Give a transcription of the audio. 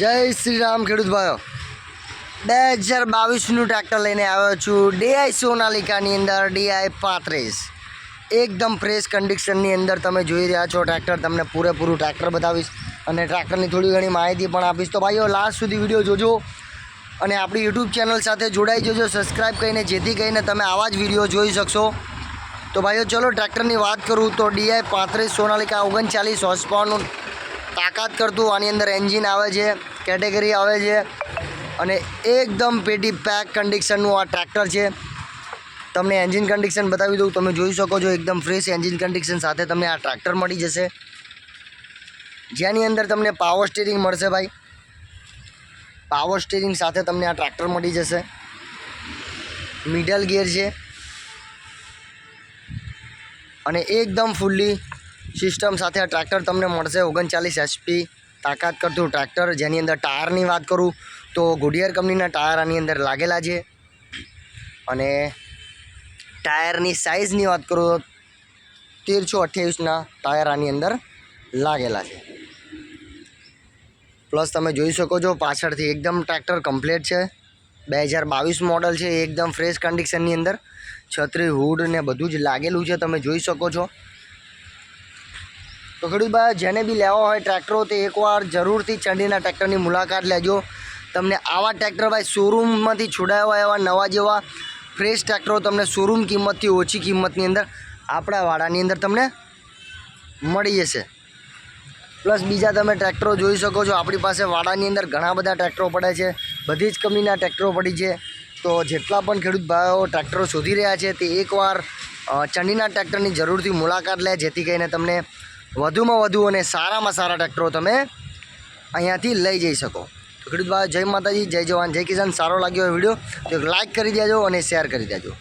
જય શ્રી રામ ખેડૂત ભાઈઓ. બે હજાર બાવીસનું ટ્રેક્ટર લઈને આવ્યો છું ડીઆઈ સોનાલિકાની અંદર, ડીઆઈ પાંત્રીસ. એકદમ ફ્રેશ કન્ડિશનની અંદર તમે જોઈ રહ્યા છો ટ્રેક્ટર, તમને પૂરેપૂરું ટ્રેક્ટર બતાવીશ અને ટ્રેક્ટરની થોડી ઘણી માહિતી પણ આપીશ. તો ભાઈઓ લાસ્ટ સુધી વીડિયો જોજો અને આપણી યુટ્યુબ ચેનલ સાથે જોડાઈ જજો સબસ્ક્રાઈબ કરીને, જેથી કરીને તમે આવા જ વીડિયો જોઈ શકશો. તો ભાઈઓ, ચલો ટ્રેક્ટરની વાત કરું તો ડીઆઈ પાંત્રીસ, સોનાલિકા ઓગણચાલીસ હોર્સ તાકાત કરતું આની અંદર એન્જિન આવે છે કેટેગરી આવે છે અને એકદમ પેટી પેક કન્ડિશનનું આ ટ્રેક્ટર છે. તમને એન્જિન કન્ડિશન બતાવી દઉં, તમે જોઈ શકો છો એકદમ ફ્રેશ એન્જિન કન્ડિશન સાથે તમને આ ટ્રેક્ટર મળી જશે. જેની અંદર તમને પાવર સ્ટીરિંગ મળશે ભાઈ. પાવર સ્ટીરિંગ સાથે તમને આ ટ્રેક્ટર મળી જશે. મિડલ ગિયર છે. અને એકદમ ફૂલ્લી સિસ્ટમ સાથે આ ટ્રેક્ટર તમને મળશે ઓગણચાલીસ એચપી તાકાત કરતું ટ્રેક્ટર, જેની અંદર ટાયરની વાત કરું તો ગુડિયર કંપનીના ટાયર આની અંદર લાગેલા છે. અને ટાયરની સાઇઝની વાત કરું તો તેરસો અઠ્યાવીસના ટાયર આની અંદર લાગેલા છે. પ્લસ તમે જોઈ શકો છો પાછળથી એકદમ ટ્રેક્ટર કમ્પ્લીટ છે. બે હજાર બાવીસ મોડલ છે એકદમ ફ્રેશ કન્ડિશનની અંદર. છત્રી હુડ ને બધું જ લાગેલું છે, તમે જોઈ શકો છો. તો ખેડૂતભાઈ જેને બી લેવા હોય ટ્રેક્ટરો, તે એકવાર જરૂરથી ચંડીના ટ્રેક્ટરની મુલાકાત લેજો. તમને આવા ટ્રેક્ટર ભાઈ શોરૂમમાંથી છોડાયા એવા નવા જેવા ફ્રેશ ટ્રેક્ટરો તમને શોરૂમ કિંમતથી ઓછી કિંમતની અંદર આપણા વાડાની અંદર તમને મળી જશે. પ્લસ બીજા તમે ટ્રેક્ટરો જોઈ શકો છો. આપણી પાસે વાડાની અંદર ઘણા બધા ટ્રેક્ટરો પડે છે. બધી જ કંપનીના ટ્રેક્ટરો પડી છે. તો જેટલા પણ ખેડૂત ભાઈઓ ટ્રેક્ટરો શોધી રહ્યા છે, તે એકવાર ચંડીના ટ્રેક્ટરની જરૂરથી મુલાકાત લે, જેથી કરીને તમને વધુમાં વધુ અને સારામાં સારા ટ્રેક્ટરો તમે અહીંયાથી લઈ જઈ શકો. તો ખેડૂત ભાઈ. જય માતાજી, જય જવાન, જય કિસાન. સારો લાગ્યો વીડિયો, તો લાઇક કરી દેજો અને શેર કરી દેજો.